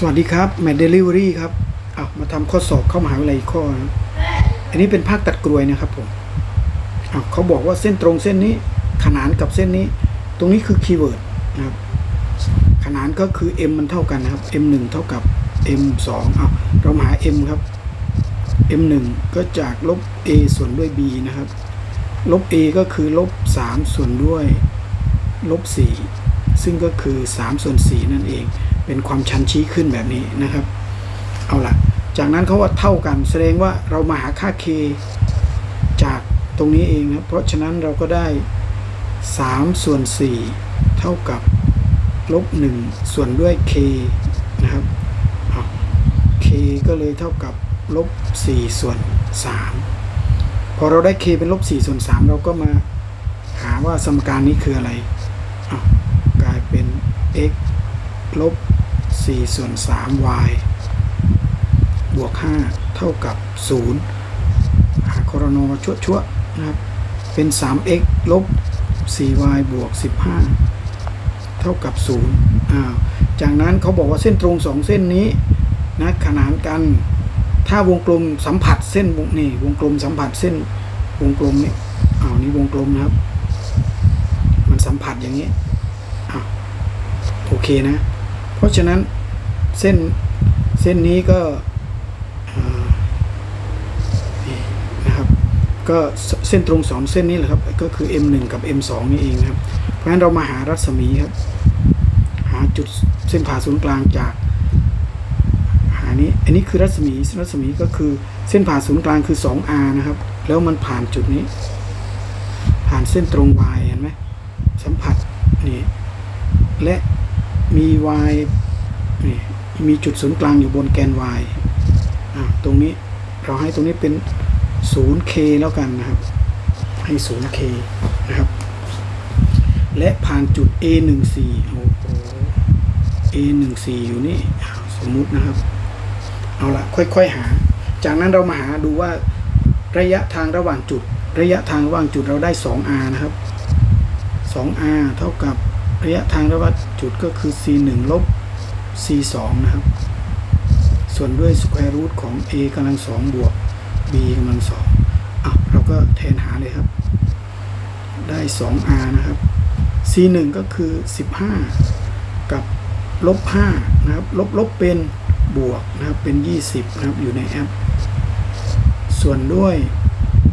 สวัสดีครับแมดเดลิเวอรี่ครับเอามาทำข้อสอบเข้ามหาวิทยาลัยอีข้อนะอันนี้เป็นภาคตัดกรวยนะครับผมเอาเขาบอกว่าเส้นตรงเส้นนี้ขนานกับเส้นนี้ ตรงนี้คือคีย์เวิร์ดนะครับ ขนานก็คือ m มันเท่ากันนะครับ m 1เท่ากับ m 2เอาเรามาหา m ครับ m 1ก็จากลบ a ส่วนด้วย b นะครับ ลบ a ก็คือลบ3ส่วนด้วยลบ4ซึ่งก็คือ3ส่วน4นั่นเอง เป็นความชันชี้ขึ้นแบบนี้นะครับ เอาละจากนั้นเขาว่าเท่ากัน แสดงว่าเรามาหาค่า k จากตรงนี้เองนะเพราะฉะนั้นเราก็ได้ 3 ส่วน 4 เท่ากับลบ 1 ส่วนด้วย k นะครับ k ก็เลยเท่ากับลบ 4 ส่วน 3 พอเราได้ k เป็นลบ 4 ส่วน 3 เราก็มาหาว่าสมการนี้คืออะไร กลายเป็น x ลบ 4ส่วน 3 y บวก 5 เท่ากับ 0 หาคอรนชั่วชั่วๆนะครับ เป็น 3x ลบ 4y บวก 15 เท่ากับ 0 อ้าว จากนั้นเขาบอกว่าเส้นตรง 2 เส้นนี้นะขนานกัน ถ้าวงกลมสัมผัสเส้นวงนี่วงกลมสัมผัสเส้นวงกลมนี่อ้าวนี่วงกลมนะครับ มันสัมผัสอย่างนี้ อ้าว โอเคนะ เพราะฉะนั้น เส้นเส้นนี้ก็นี่นะครับก็เส้นตรงสองเส้นนี้แหละครับ ก็คือ M1 กับ M2 นี่เองนะครับ เพราะฉะนั้นเรามาหารัศมีครับ หาจุดเส้นผ่าศูนย์กลางจากหานี้อันนี้คือรัศมีรัศมีก็คือเส้นผ่าศูนย์กลางคือ 2R นะครับ แล้วมันผ่านจุดนี้ ผ่านเส้นตรง Y เห็นไหมสัมผัสนี่และมี y นี่ มีจุดศูนย์กลางอยู่บนแกน y อะตรงนี้เราให้ตรงนี้เป็น 0k แล้วกันนะครับ ให้ 0k นะครับ และผ่านจุด a 1 4โอ้โห a 1 4อยู่นี่ สมมุตินะครับ เอาละค่อยๆหา จากนั้นเรามาหาดูว่าระยะทางระหว่างจุด ระยะทางระหว่างจุดเราได้ 2r นะครับ 2r เท่ากับระยะทางระหว่างจุดก็คือ c 1ลบ c 2นะครับ ส่วนด้วยสแควร์รูทของ a กำลังสองบวก b กำลังสองอะเราก็แทนหาเลยครับ ได้ 2r นะครับ c 1ก็คือ 15 กับลบ5นะครับ ลบลบเป็นบวกนะครับ เป็น 20 นะครับ อยู่ในแอป ส่วนด้วย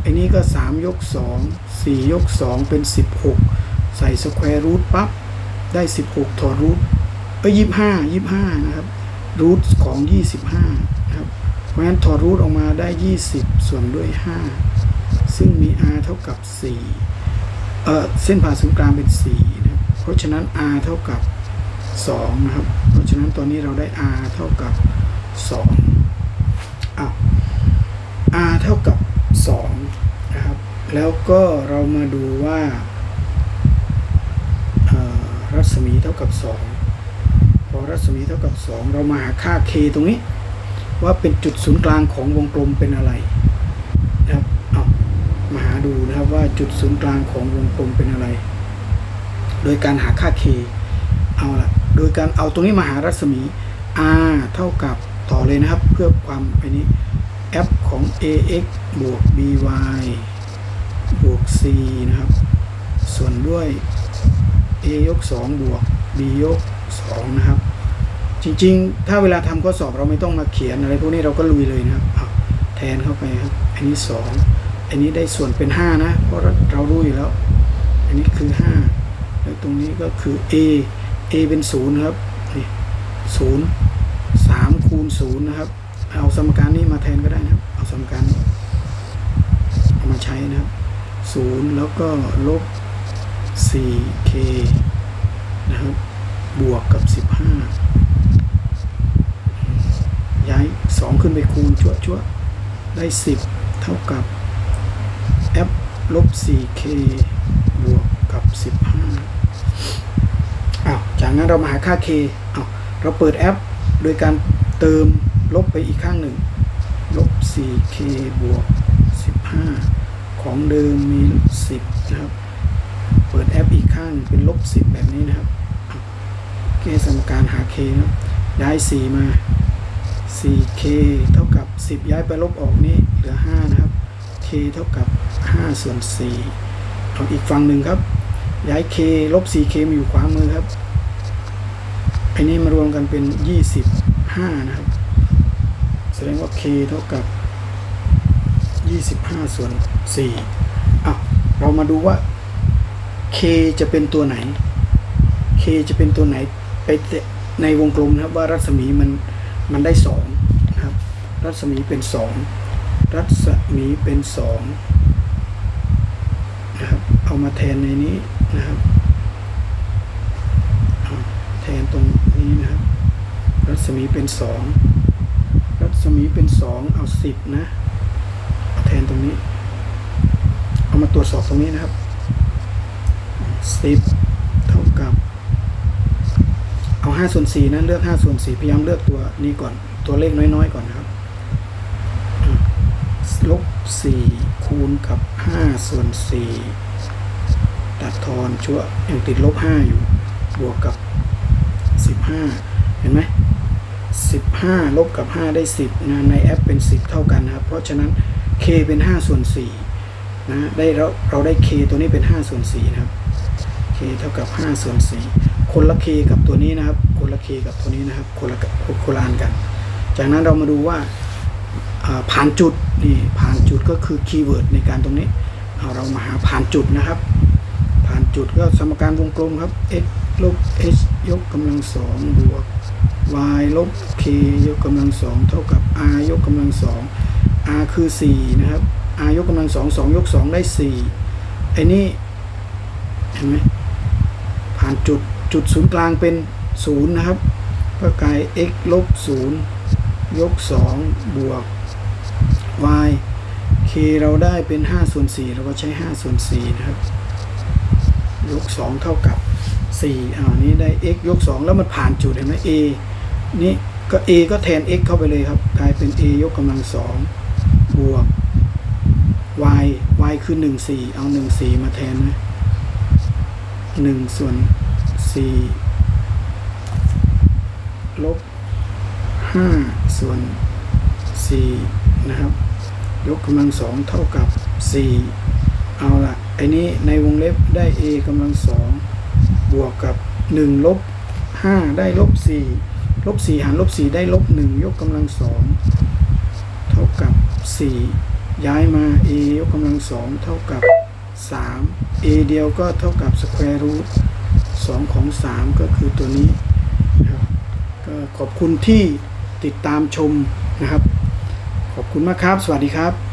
ไอ้นี้ก็ 3 ยก 2 4 ยก 2 เป็น 16 ใส่สแควร์รูทปั๊บ ได้ 16 ถอดรูท เอ้าย25 25นะครับรูทของ25นะครับเพราะฉะนั้นถอดรูทออกมาได้20ส่วนด้วย5ซึ่งมี r เท่ากับ4เออเส้นผ่าศูนย์กลางเป็น4นะเพราะฉะนั้น r เท่ากับ2นะครับ เพราะฉะนั้นตอนนี้เราได้ r เท่ากับ2อ้าว r เท่ากับ2นะครับ แล้วก็เรามาดูว่ารัศมีเท่ากับ2พอ รัศมีเท่ากับ 2 เรามาหาค่า k ตรงนี้ ว่าเป็นจุดศูนย์กลางของวงกลมเป็นอะไรนะครับเอามาหาดูนะครับว่าจุดศูนย์กลางของวงกลมเป็นอะไร โดยการหาค่า k เอาละโดยการเอาตรงนี้มาหารัศมี r เท่ากับต่อเลยนะครับ เพื่อความไปนี้ f ของ ax บวก by บวก c นะครับ ส่วนด้วย a ยก2บวก b ยก2นะครับ จริง ๆ ถ้าเวลาทำข้อสอบเราไม่ต้องมาเขียนอะไรพวกนี้เราก็ลุยเลยนะครับแทนเข้าไปครับ อันนี้ 2 อันนี้ได้ส่วนเป็น 5 นะ เพราะเรารู้อยู่แล้ว อันนี้คือ 5 แล้วตรงนี้ก็คือ a a เป็น 0 ครับนี่0 3คูณ0นย์นะครับ เอาสมการนี้มาแทนก็ได้นะครับ เอาสมการนี้เอามาใช้นะครับ0แล้วก็ลบ 4k นะครับ บวกกับ 15 ย้าย 2 ขึ้นไปคูณชั่วชั่วๆได้ 10 เท่ากับ f ลบ 4k บวกกับ 15อ้าวจากนั้นเรามาหาค่า k อ้าวเราเปิดแอปโดยการเติมลบไปอีกข้างหนึ่ง ลบ 4k บวก 15 ของเดิมมี 10 นะครับ เปิดแอปอีกข้างนึงเป็นลบ 10 แบบนี้นะครับแก้สมการหา k นะย้าย 4 มา 4k เท่ากับ 10 ย้ายไปลบออกนี่เหลือ 5 นะครับ k เท่ากับ 5 ส่วน 4 เอาอีกฝั่งหนึ่งครับ ย้าย k ลบ 4k มาอยู่ขวามือครับอันนี้มารวมกันเป็น 25 นะครับ แสดงว่า k เท่ากับ 25 ส่วน4อะเรามาดูว่า k จะเป็นตัวไหน k จะเป็นตัวไหนไปในวงกลมนะครับว่ารัศมีมัน มันได้สองนะครับ รัศมีเป็นสองรัศมีเป็นสองนะครับ เอามาแทนในนี้นะครับ แทนตรงนี้นะครับ รัศมีเป็นสองรัศมีเป็นสองเอาสิบนะแทนตรงนี้ เอามาตรวจสอบตรงนี้นะครับสิบ 5ส่วน4นั่นเลือก5ส่วน4พยายามเลือกตัวนี้ก่อนตัวเลขน้อยๆ ก่อนนะครับลบ4คูณกับ5ส่วน4ตัดทอนชั่วยังติดลบ5อยู่ บวกกับ 15 เห็นไหม15 ลบกับ 5 ได้ 10นะในแอปเป็น 10 เท่ากันนะครับ เพราะฉะนั้น k เป็น 5 ส่วน4นะได้เราเราได้ k ตัวนี้เป็น 5 ส่วน4นะครับ k เท่ากับ 5 ส่วน4 คนละ k กับตัวนี้นะครับ คนละ k กับตัวนี้นะครับ คนละคนละอันกัน จากนั้นเรามาดูว่าผ่านจุดนี่ผ่านจุดก็คือคีย์เวิร์ดในการตรงนี้เรามาหาผ่านจุดนะครับ ผ่านจุดก็สมการวงกลมครับ x ลบ h ยกกำลังสองบวก y ลบ k ยกกำลังสองเท่ากับ r ยกกำลังสอง r คือ 4 นะครับ r ยกกำลังสองสองยกสองได้4ไอ้นี่เห็นไหมผ่านจุด จุดศูนย์กลางเป็นศูนย์นะครับ ก็กลาย x ลบศูนย์ยกสองบวก y k เราได้เป็น5ส่วน4เราก็ใช้5ส่วน4นะครับ ยก 2 เท่ากับ4อ่านี้ได้ x ยก 2 แล้วมันผ่านจุดเห็นไหม a นี่ก็ a ก็แทน x เข้าไปเลยครับ กลายเป็น a ยกกำลังสองบวก y y คือ 1 4 เอา 1 4 มาแทนนะหนึ่งส่วน สี่ลบห้าส่วนสี่นะครับ ยกกำลังสองเท่ากับสี่เอาละไอ้นี้ในวงเล็บได้ a กำลังสองบวกกับหนึ่งลบห้าได้ลบสี่ลบสี่หารลบสี่ได้ลบหนึ่งยกกำลังสองเท่ากับสี่ย้ายมา a ยกกำลังสองเท่ากับ 3 a เดียวก็เท่ากับ square root 2 ของ 3 ก็คือตัวนี้นะครับก็ขอบคุณที่ติดตามชมนะครับ ขอบคุณมากครับ สวัสดีครับ